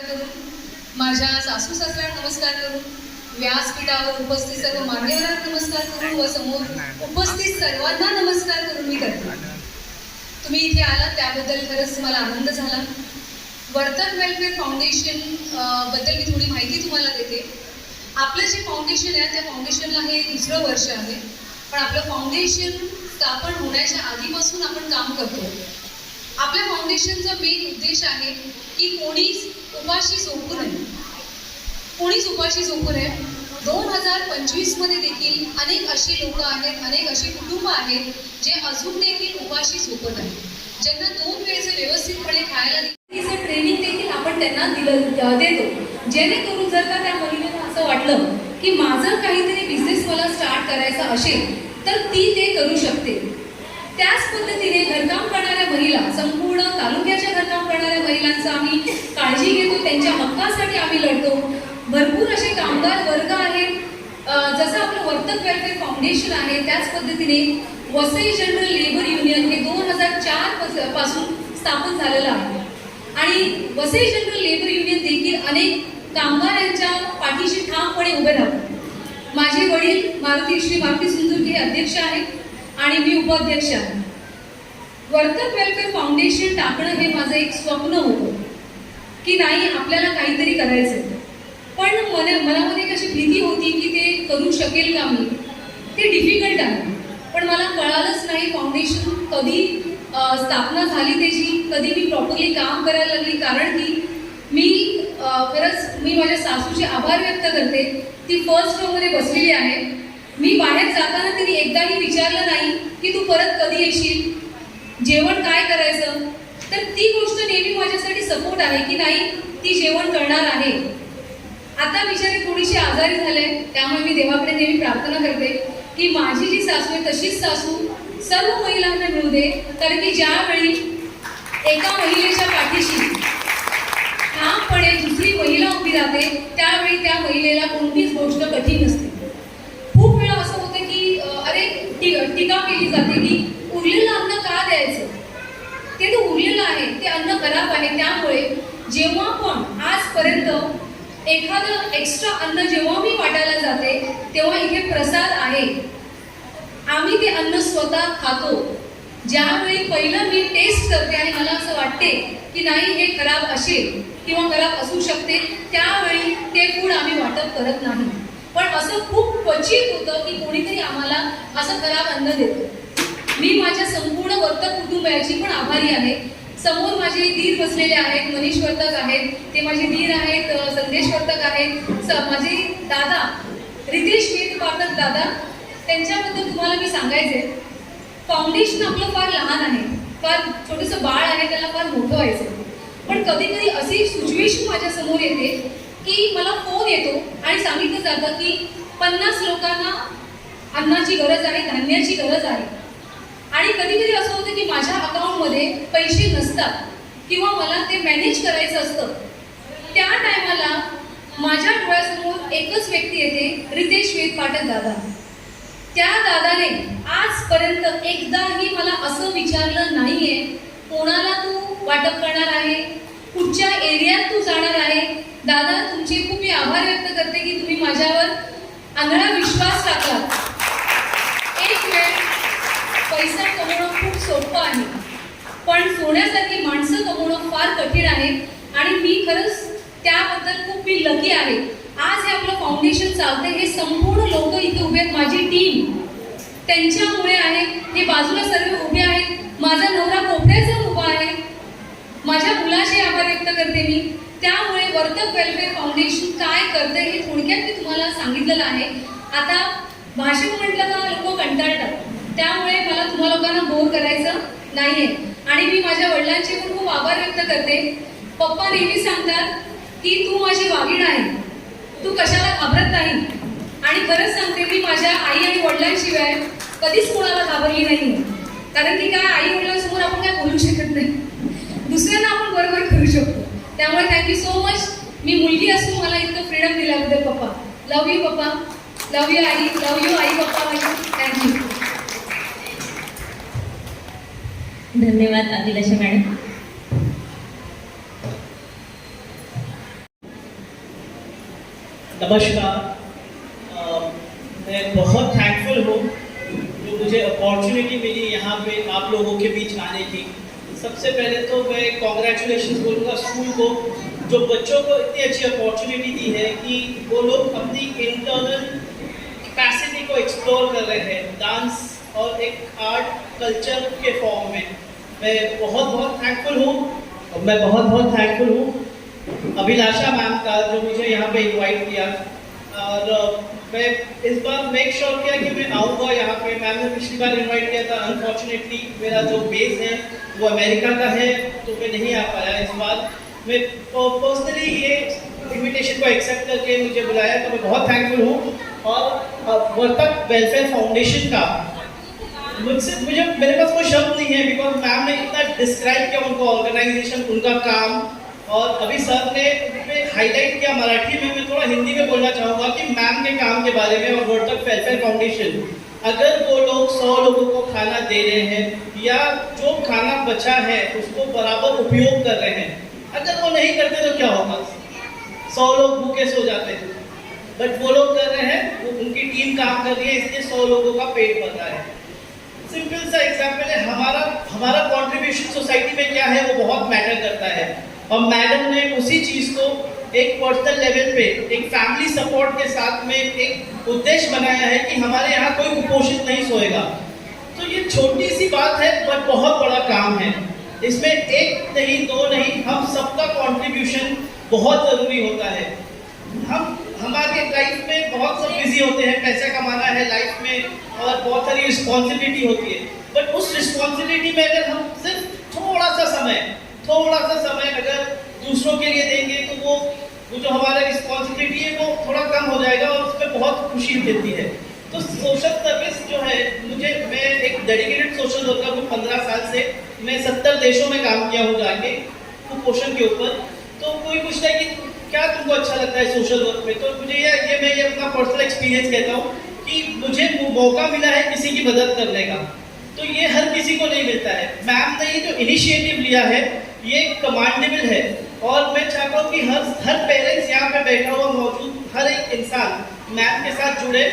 करून माझ्या सासू सासऱ्यांना नमस्कार करून व्यासपीठावर उपस्थित सर्व मान्यवरांना नमस्कार करून व समोर उपस्थित सर्वांना नमस्कार करून मी करते. तुम्ही इथे आलात त्याबद्दल खरंच मला आनंद झाला. वर्तन वेलफेअर फाउंडेशनबद्दल मी थोडी माहिती तुम्हाला देते. आपलं जे फाउंडेशन आहे त्या फाउंडेशनला हे दुसरं वर्ष आहे. पण आपलं फाउंडेशन स्थापन होण्याच्या आधीपासून आपण काम करतो. आपल्या फाउंडेशनचा मेन उद्देश आहे की कोणी उपाशी झोपू नये कोणीच उपाशी झोपू नये दोन हजार पंचवीसमध्ये देखील अनेक अशी लोक आहेत अनेक अशी कुटुंब आहेत जे अजून देखील उपाशी झोपत आहेत. ज्यांना दोन वेळेचं व्यवस्थितपणे खायला तिचं ट्रेनिंग देखील आपण त्यांना दिलं देतो. जेणेकरून जर का त्या महिलेला असं वाटलं की माझं काहीतरी बिझनेस मला स्टार्ट करायचा असेल तर ती ते करू शकते. त्याच पद्धतीने घरकाम करणाऱ्या महिला संपूर्ण तालुक्याच्या घरकाम करणाऱ्या महिलांचा आम्ही काळजी घेतो त्यांच्या हक्कासाठी आम्ही लढतो. भरपूर असे कामगार वर्ग आहेत. जसं आपलं वर्तक वेलफेअर फाउंडेशन आहे त्याच पद्धतीने वसई जनरल लेबर युनियन हे दोन हजार चारपासून स्थापन झालेलं आहे. आणि वसई जनरल लेबर युनियन देखील अनेक कामगारांच्या पाठीशी ठामपणे उभे राहतात. माझे वडील मारुती श्री मारुती सुंदुरके हे अध्यक्ष आहेत. आणि मी उपाध्यक्ष आहे. वर्तक वेलफेअर फाउंडेशन टाकणं हे माझं एक स्वप्न होतं. की नाही आपल्याला काहीतरी करायचं पण मला मनामध्ये कशी भीती होती की ते करू शकेल का मी? ते डिफिकल्ट आहे. पण मला कळालंच नाही फाउंडेशन कधी स्थापना झाली त्याची कधी मी प्रॉपरली काम करायला लागली. कारण की मी खरंच मी माझ्या सासूचे आभार व्यक्त करते. ती फर्स्ट रोमध्ये बसलेली आहे. मी बाहेर जाताना तिने एकदाही विचारलं नाही की तू परत कधी येशील? जेवण काय करायचं? तर ती गोष्ट नेहमी माझ्यासाठी सपोर्ट आहे की नाही ती जेवण करणार आहे. आता बिचारी थोडीशी आजारी झाले त्यामुळे मी देवाकडे नेहमी प्रार्थना करते की माझी जी सासू आहे तशीच सासू सर्व महिलांना मिळू दे कारण की ज्यावेळी एका महिलेच्या पाठीशी ठामपणे दुसरी महिला उभी राहते त्यावेळी त्या महिलेला कोणतीच गोष्ट कठीण नसते खूप वेळा असं होतं की अं, अरे टी- टीका केली जाते की उरलेलं अन्न का द्यायचं? ते तर उरलेलं आहे ते अन्न खराब आहे त्यामुळे जेव्हा पण आजपर्यंत एखादं एक्स्ट्रा अन्न जेव्हा मी वाटायला जाते तेव्हा इथे प्रसाद आहे. आम्ही ते अन्न स्वतः खातो. ज्यावेळी पहिलं मी टेस्ट करते आणि मला असं वाटते की नाही हे खराब असेल किंवा खराब असू शकते त्यावेळी ते फूड आम्ही वाटप करत नाही. पण असं खूप क्वचित होतं की कोणीतरी आम्हाला असं खराब अन्न देतो. मी माझ्या संपूर्ण वर्तक कुटुंबाची पण आभारी आहे. समोर माझे धीर बसलेले आहेत मनीष वर्तक आहेत ते माझे धीर आहेत संदेश वर्तक आहेत स- माझे दादा रितेश वेद दादा त्यांच्याबद्दल तुम्हाला मी सांगायचे. फाउंडेशन आपलं फार लहान आहे फार छोटंसं बाळ आहे त्याला फार मोठं व्हायचं. पण कधी कधी अशी सिच्युएशन माझ्यासमोर येते की मला फोन येतो आणि सांगितलं जातं की पन्नास लोकांना अन्नाची गरज आहे धान्याची गरज आहे. आणि कधी कधी असं होतं की माझ्या अकाउंटमध्ये पैसे नसतात किंवा मला ते मॅनेज करायचं असतं. त्या टायमाला माझ्या डोळ्यासमोर एकच व्यक्ती येते रितेश वेद पाटक दादा. त्या दादाने आजपर्यंत एकदाही मला असं विचारलं नाही आहे कोणाला तू वाटप करणार आहे कुठच्या एरियात तू जाणार आहे दादा तुमचे खूप मी आभार व्यक्त करते की तुम्ही माझ्यावर आंधळा विश्वास टाकला. एक वेळ पैसा कमवणं खूप सोपं आहे पण सोन्यासारखी माणसं कमवणं फार कठीण आहे आणि मी खरंच त्याबद्दल खूप मी लकी आहे. आज हे आपलं फाउंडेशन चालते हे संपूर्ण लोक इथे उभे आहेत माझी टीम त्यांच्यामुळे आहे हे बाजूला सर्व उभे आहेत माझा नवरा कोपऱ्याचा उभा आहे. माझ्या मुलाचे आभार व्यक्त करते मी. त्यामुळे वर्तक वेलफेअर फाउंडेशन काय करते हे थोडक्यात मी तुम्हाला सांगितलेलं आहे. आता भाषण म्हटलं का लोक कंटाळतात. त्यामुळे मला तुम्हा लोकांना बोर करायचं नाहीये. आणि मी माझ्या वडिलांचे पण खूप आभार व्यक्त करते. पप्पा नेहमी सांगतात की तू माझी वागीण आहे. तू कशाला घाबरत नाही. आणि खरंच सांगते मी माझ्या आई आणि वडिलांशिवाय कधीच कोणाला घाबरली नाही कारण की काय आई वडिलांसमोर आपण काय बोलू शकत नाही. दुसऱ्यांना आपण बरोबर करू शकतो. त्यामुळे थँक्यू सो मच मी मुलगी असून मला इतकं फ्रीडम दिल्याबद्दल papa. Love you papa. Love you I. Love you आई पप्पा माझी. थँक्यू धन्यवाद अभिलाषा मॅडम. नमस्कार. मैं बहुत थैंकफुल हूँ जो मुझे अपॉर्चुनिटी मिली यहाँ पे आप लोगों के बीच आने की। सबसे पहले तो मैं कॉन्ग्रेचुलेशन बोलूँगा स्कूल को, जो बच्चों को इतनी अच्छी अपॉर्चुनिटी दी है कि वो लोग अपनी इंटरनल कैपेसिटी को एक्सप्लोर कर रहे हैं डांस और एक आर्ट कल्चर के फॉर्म में। मैं बहुत बहुत थैंकफुल हूँ और मैं बहुत बहुत थैंकफुल हूँ। अभिलाषा मैम का जो मुझे यहाँ पे इनवाइट किया। और मैं इस बार मेक श्योर किया कि मैं आऊँगा यहाँ पे। मैम ने पिछली बार इनवाइट किया था। अनफॉर्चुनेटली मेरा जो बेस है, वो अमेरिका का है तो मैं नहीं आ पाया इस बार। मैं पर्सनली ये इनविटेशन को एक्सेप्ट करके मुझे बुलाया तो मैं बहुत थैंकफुल हूँ। और वर्तक वेलफेयर फाउंडेशन का। मुझसे, मुझे, मेरे पास कोई शब्द नहीं है बिकॉज़ मैम ने इतना डिस्क्राइब किया उनका ऑर्गेनाइजेशन उनका काम। और अभी सर ने हाईलाइट किया मराठी में। मैं थोड़ा हिंदी में बोलना चाहूँगा कि मैम के काम के बारे में और वर्ल्ड तक वेलफेयर फाउंडेशन अगर वो लोग सौ लोगों को खाना दे रहे हैं या जो खाना बचा है उसको बराबर उपयोग कर रहे हैं, अगर वो नहीं करते तो क्या होगा? सौ लोग भूखे सो जाते हैं। बट वो लोग कर रहे हैं, वो उनकी टीम काम कर रही है, इसलिए सौ लोगों का पेट भर रहा है। सिंपल सा एग्ज़ाम्पल है, हमारा हमारा कॉन्ट्रीब्यूशन सोसाइटी में क्या है, वो बहुत मैटर करता है। और मैडम ने उसी चीज़ को एक पर्सनल लेवल पे, एक फैमिली सपोर्ट के साथ में एक उद्देश्य बनाया है कि हमारे यहाँ कोई कुपोषित नहीं सोएगा। तो ये छोटी सी बात है बट बहुत बड़ा काम है। इसमें एक नहीं, दो नहीं, हम सबका कंट्रीब्यूशन बहुत ज़रूरी होता है। हम, हमारे लाइफ में बहुत सब बिज़ी होते हैं, पैसा कमाना है लाइफ में, और बहुत सारी रिस्पॉन्सिबिलिटी होती है। बट उस रिस्पॉन्सिबिलिटी में अगर हम सिर्फ़ थोड़ा सा समय थोड़ा सा समय अगर दूसरों के लिए देंगे तो वो वो जो हमारा रिस्पॉन्सिबिलिटी है, वो थोड़ा कम हो जाएगा और उस पर बहुत खुशी देती है। तो सोशल सर्विस जो है, मुझे, मैं एक डेडिकेटेड सोशल वर्कर हूँ, पंद्रह साल से। मैं सत्तर देशों में काम किया हूँ जाके, कुपोषण के ऊपर। तो कोई पूछता है कि क्या तुमको अच्छा लगता है सोशल वर्क में? तो मुझे ये ये मैं ये अपना पर्सनल एक्सपीरियंस कहता हूँ कि मुझे मौका मिला है किसी की मदद करने का। तो ये हर किसी को नहीं मिलता है। मैम ने ये जो इनिशिएटिव लिया है ये कमांडेबल है। और मैं चाहता हूँ कि हर हर पेरेंट्स यहाँ पे बैठा हुआ मौजूद, हर एक इंसान मैम के साथ जुड़े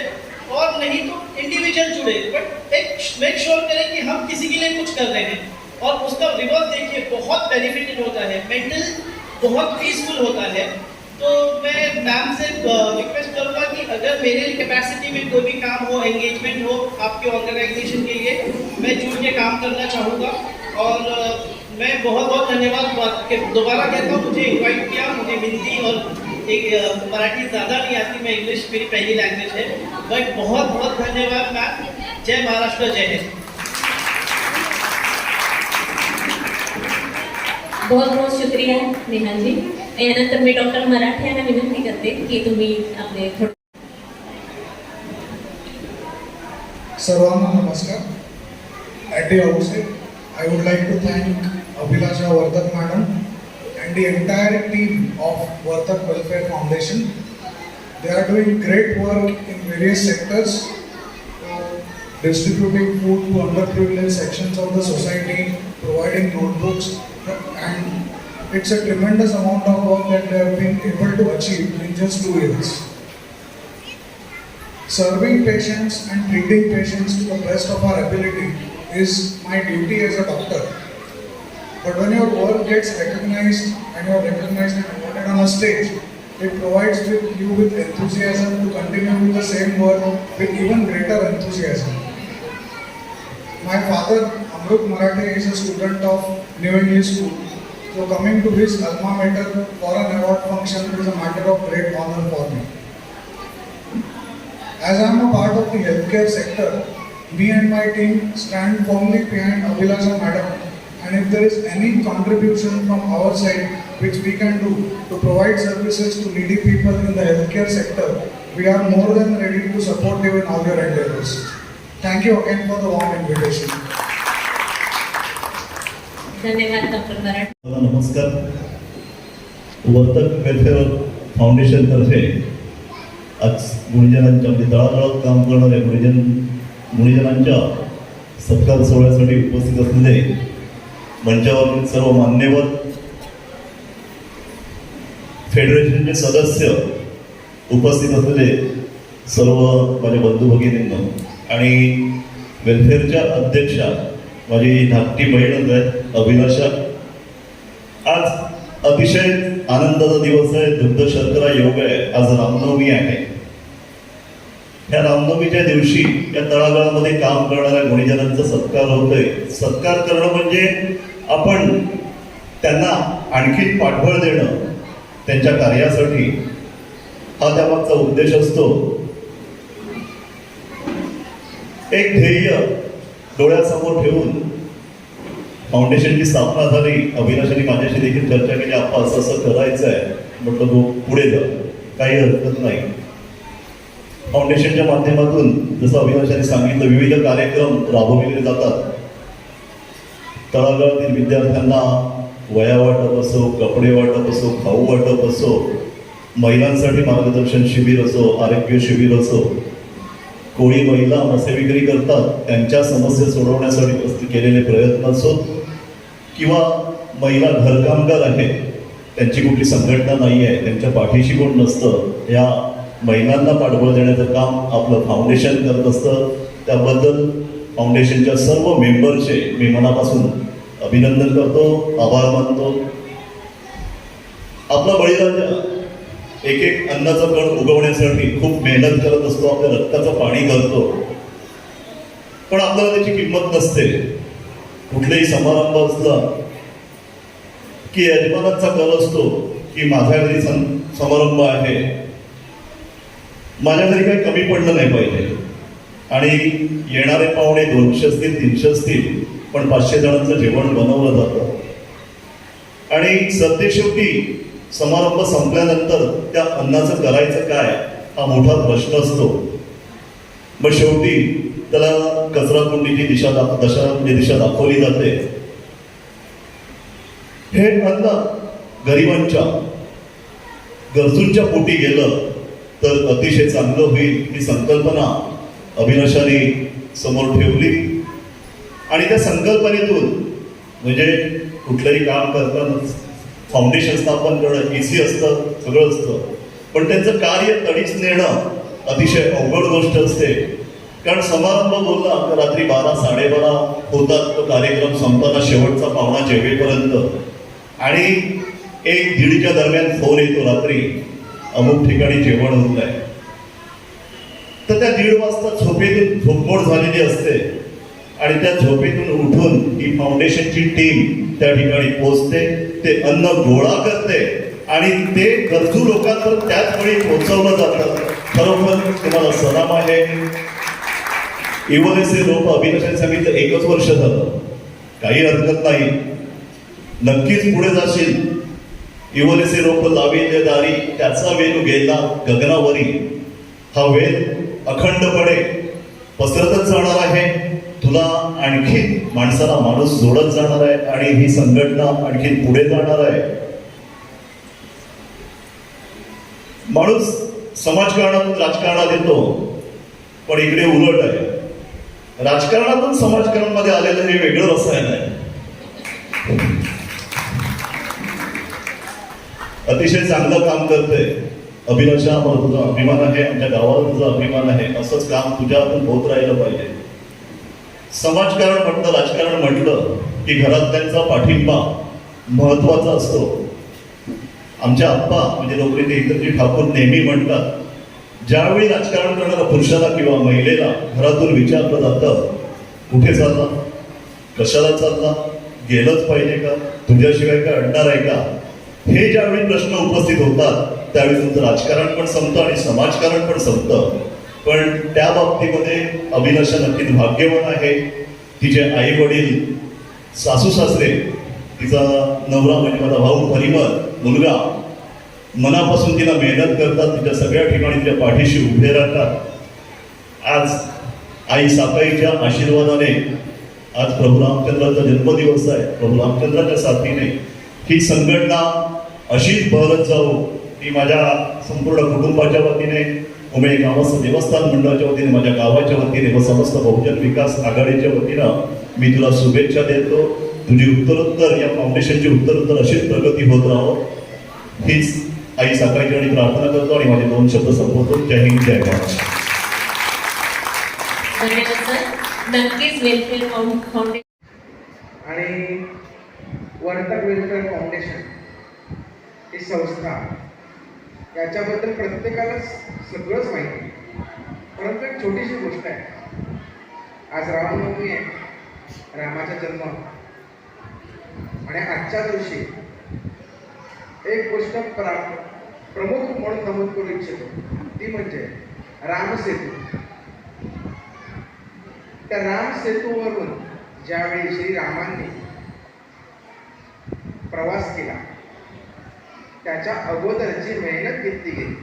और नहीं तो इंडिविजुअल जुड़े बट एक मेक श्योर करें कि हम किसी के लिए कुछ कर रहे हैं। और उसका रिवर्स देखिए, बहुत बेनिफिटेड होता है मेंटल बहुत पीसफुल होता है। तो मैं मैम से रिक्वेस्ट करूँगा कि अगर मेरे कैपेसिटी में कोई भी काम हो एंगेजमेंट हो आपके ऑर्गेनाइजेशन के लिए, मैं जुड़ के काम करना चाहूँगा। और मैं बहुत बहुत धन्यवाद दोबारा कहता हूँ मुझे इनवाइट किया मुझे हिंदी और एक मराठी ज़्यादा नहीं आती मैं इंग्लिश मेरी पहली लैंग्वेज है। बट बहुत बहुत धन्यवाद मैम जय महाराष्ट्र जय हिंद. बहुत बहुत शुक्रिया नेहाल जी. यानंतर मी डॉक्टर मराठे यांना विनंती करते की तुम्ही आपले थोडं सर्वांना नमस्कार. At the outset I would like to thank Abhilasha Vardhan madam and the entire team of Vardhan Welfare Foundation. They are doing great work in various sectors, uh, distributing food to underprivileged sections of the society, providing notebooks, and it's a tremendous amount of work that they have been able to achieve in just two years. Serving patients and treating patients to the best of our ability is my duty as a doctor but when your work gets recognized and you are recognized and awarded on a stage, it provides with you with enthusiasm to continue with the same work with even greater enthusiasm. My father, Amrut Marathe, is a student of New English School. So coming to his alma mater for an award function is a matter of great honor for me. As I am a part of the healthcare sector, me and my team stand firmly behind Abhilasha Madam And if there is any contribution from our side which we can do to provide services to needy people in the healthcare sector, we are more than ready to support you in all your endeavors. Thank you again for the warm invitation. धन्यवाद doctor मराठे मला नमस्कार Vartak welfare फाउंडेशनतर्फे आज गुणीजनांच्या म्हणजे तळागाळात काम करणाऱ्या गुणीजन गुणीजनांच्या सत्कार सोहळ्यासाठी उपस्थित असलेले मंचावरील सर्व मान्यवर फेडरेशनचे सदस्य उपस्थित असलेले सर्व माझ्या बंधू भगिनींना आणि वेलफेअरच्या अध्यक्षा माझी धाकटी बहीणच आहे अभिलाषा. आज अतिशय आनंदाचा दिवस आहे दुग्ध शर्करा योग आहे आज रामनवमी आहे. या रामनवमीच्या दिवशी या तळागाळामध्ये काम करणाऱ्या गुणीजनांचा सत्कार होतोय. सत्कार करणं म्हणजे आपण त्यांना आणखी पाठबळ देणं त्यांच्या कार्यासाठी हा त्यामागचा उद्देश असतो. एक ध्येय डोळ्यासमोर ठेवून फाउंडेशनची स्थापना झाली. अभिलाषाने माझ्याशी देखील चर्चा केली. आपण असं असं करायचं आहे म्हटलं तो पुढे जा. काही हरकत नाही. फाउंडेशनच्या माध्यमातून जसं अभिलाषाने सांगितलं विविध कार्यक्रम राबवलेले जातात. तळागाळातील विद्यार्थ्यांना वया वाटप असो कपडे वाटप असो खाऊ वाटप असो महिलांसाठी मार्गदर्शन शिबिर असो आरोग्य शिबिर असो कोळी महिला मत्स्य विक्री करतात त्यांच्या समस्या सोडवण्यासाठी केलेले प्रयत्न असो किंवा महिला घरकामगार आहेत त्यांची कुठली संघटना नाही आहे त्यांच्या पाठीशी कोण नसतं या महिलांना पाठबळ देण्याचं काम आपलं फाउंडेशन करत असतं. त्याबद्दल फाउंडेशनच्या सर्व मेंबरचे मी मनापासून अभिनंदन करतो आभार मानतो. आपला बळीराजा एक एक अन्नाचा कण उगवण्यासाठी खूप मेहनत करत असतो आपल्या रक्ताचं पाणी घालतो पण आपल्याला त्याची किंमत नसते. कुठलाही समारंभ असला की यजमानाचा कल असतो की माझ्या घरी समारंभ आहे. माझ्या घरी काही कमी पडलं नाही पाहिजे. आणि येणारे पाहुणे दोनशे असतील तीनशे असतील पण पाचशे जणांचं जेवण बनवलं जातं. आणि सध्या शेवटी समारंभ संपल्यानंतर त्या अन्नाचं करायचं काय हा मोठा प्रश्न असतो. मग शेवटी त्याला कचरा कुंडीची दिशा दाख दशा म्हणजे दिशा दाखवली जाते. हे अन्न गरिबांच्या गरजूंच्या पोटी गेलं तर अतिशय चांगलं होईल ही संकल्पना अभिलाषाने समोर ठेवली. आणि त्या संकल्पनेतून म्हणजे कुठलंही काम करतानाच फाउंडेशन स्थापन करणं इझी असतं सगळं असतं. पण त्यांचं कार्य तडीच नेणं अतिशय अवघड गोष्ट असते. कारण समारंभ बोलला तर रात्री बारा साडेबारा होतात तो कार्यक्रम संपताना शेवटचा पाहुणा जेवेपर्यंत. आणि एक दीडच्या दरम्यान फोन येतो रात्री. अमुक ठिकाणी जेवण होत आहे तर त्या दीड वाजता झोपेतून झोपमोड झालेली असते. आणि त्या झोपेतून उठून ही फाउंडेशनची टीम त्या ठिकाणी पोहोचते. ते अन्न गोळा करते. आणि ते गरजू लोकांवर त्याच वेळी पोहोचवलं जातं. खरोखर तुम्हाला सलाम आहे. इवोलेसे लोक अभिलाषाने सांगितलं एकच वर्ष झालं. काही हरकत नाही. नक्कीच पुढे जाशील. इवोलेसे रोप लाविले दारी त्याचा वेल गेला गगनावरी. हा वेल अखंडपणे पसरतच जाणार आहे. तुला आणखी माणसाला माणूस जोडत जाणार आहे आणि ही संघटना आणखी पुढे जाणार आहे. माणूस समाजकारणातून राजकारणात येतो पण इकडे उलट आहे. राजकारणातून समाजकारणामध्ये आलेलं हे वेगळं रसायन आहे. अतिशय चांगलं काम करते अभिलाषा आम्हाला तुझा अभिमान आहे आमच्या गावाला तुझा अभिमान आहे असंच काम तुझ्या हातून होत राहिलं पाहिजे. समाजकारण म्हटलं राजकारण म्हटलं की घरात त्यांचा पाठिंबा महत्त्वाचा असतो. आमच्या आप्पा म्हणजे नोकरीने इंद्रजी ठाकूर नेहमी म्हणतात ज्यावेळी राजकारण करणाऱ्या पुरुषाला किंवा महिलेला घरातून विचारलं जातं कुठे चालला? कशाला चालला? गेलंच पाहिजे का? तुझ्याशिवाय काय अडणार आहे का? हे ज्यावेळी प्रश्न उपस्थित होतात त्यावेळी तुमचं राजकारण पण संपतं आणि समाजकारण पण संपतं. पण त्या बाबतीमध्ये अभिलाषा नक्कीच भाग्यवान आहे. तिचे आई वडील सासू सासरे तिचा नवरा म्हणजे माझा भाऊ परिमल मुलगा मनापासून तिला मेहनत करतात तिच्या सगळ्या ठिकाणी तिच्या पाठीशी उभे राहतात. आज आई साताईच्या आशीर्वादाने आज प्रभू रामचंद्राचा जन्मदिवस आहे. प्रभू रामचंद्राच्या साथीने ही संघटना अशीच बहरत जाऊ ती माझ्या संपूर्ण कुटुंबाच्या वतीने उमेळ गावाचं देवस्थान मंडळाच्या वतीने माझ्या गावाच्या वतीने व समस्त बहुजन विकास आघाडीच्या वतीनं मी तुला शुभेच्छा देतो. तुझी उत्तरोत्तर या फाउंडेशनची उत्तरोत्तर अशीच प्रगती होत राहो. हीच आई साकायची आणि प्रार्थना करतो आणि माझे दोन शब्द संपवतो. जय हिंद जय महाराष्ट्र धन्यवाद सर नक्कीच वेलफेअर फाउंडेशन आणि वर्तक वेलफेअर फाउंडेशन ही संस्था. याच्याबद्दल प्रत्येकाला सगळंच माहिती. आहे. परंतु एक छोटीशी गोष्ट आहे. आज रामनवमी आहे. रामाचा जन्म. आणि आजच्या दिवशी एक गोष्ट प्रा प्रमुख म्हणून नमूद करू इच्छितो. ती म्हणजे रामसेतू त्या राम सेतूवरून ज्यावेळी श्रीरामांनी प्रवास केला त्याच्या अगोदरची मेहनत घेतली गेली.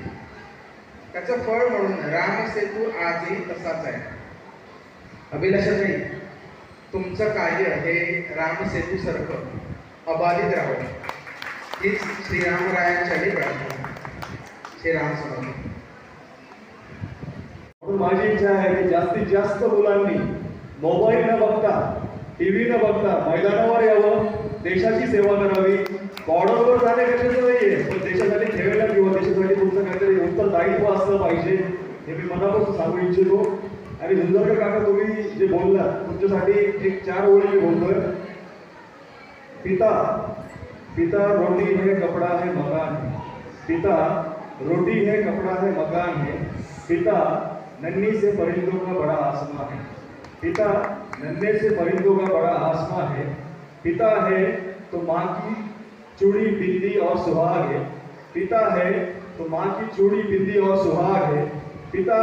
त्याचं फळ म्हणून रामसेतू आजही तसाच आहे. अभिलाषाताई तुमचं कार्य हे रामसेतू सारखं अबाधित राहावं. हीच श्रीरामरायांच्याही प्रार्थना. श्रीराम स्वामी. म्हणून माझी इच्छा आहे की जास्तीत जास्त मुलांनी मोबाईल न बघता टी व्ही न बघता मैदानावर यावं. देशाची सेवा करावी. बॉर्डरवर जाणे गरजेचं नाहीये. पण देशासाठी खेळायला किंवा देशासाठी तुमचं काहीतरी उत्तर दायित्व असलं पाहिजे हे मी मनापासून सांगू इच्छितो. आणि झुंजरकर काका तुम्ही जे बोललात तुमच्यासाठी एक चार ओळी मी बोलतोय. पिता पिता रोटी हे कपड़ा है मकान है पिता रोटी है कपड़ा है मकान है पिता नन्ही से परिंदों का बड़ा आसमां है पिता नन्हे से परिंदों का बड़ा आसमां है पिता है तो माँ की चूड़ी बिंदी और सुहाग है। पिता है तो माँ की चूड़ी बिंदी और सुहाग है। पिता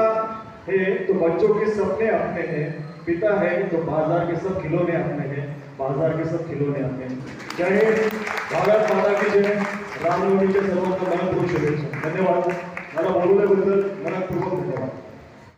है तो बच्चों के सपने अपने हैं। पिता है तो बाज़ार के सब खिलौने अपने हैं। बाज़ार के सब खिलौने अपने जय भारत माता की जय। रामनवमीच्या सर्वांना मनपूर्वक शुभेच्छा। धन्यवाद। मला बोलवल्याबद्दल मनपूर्वक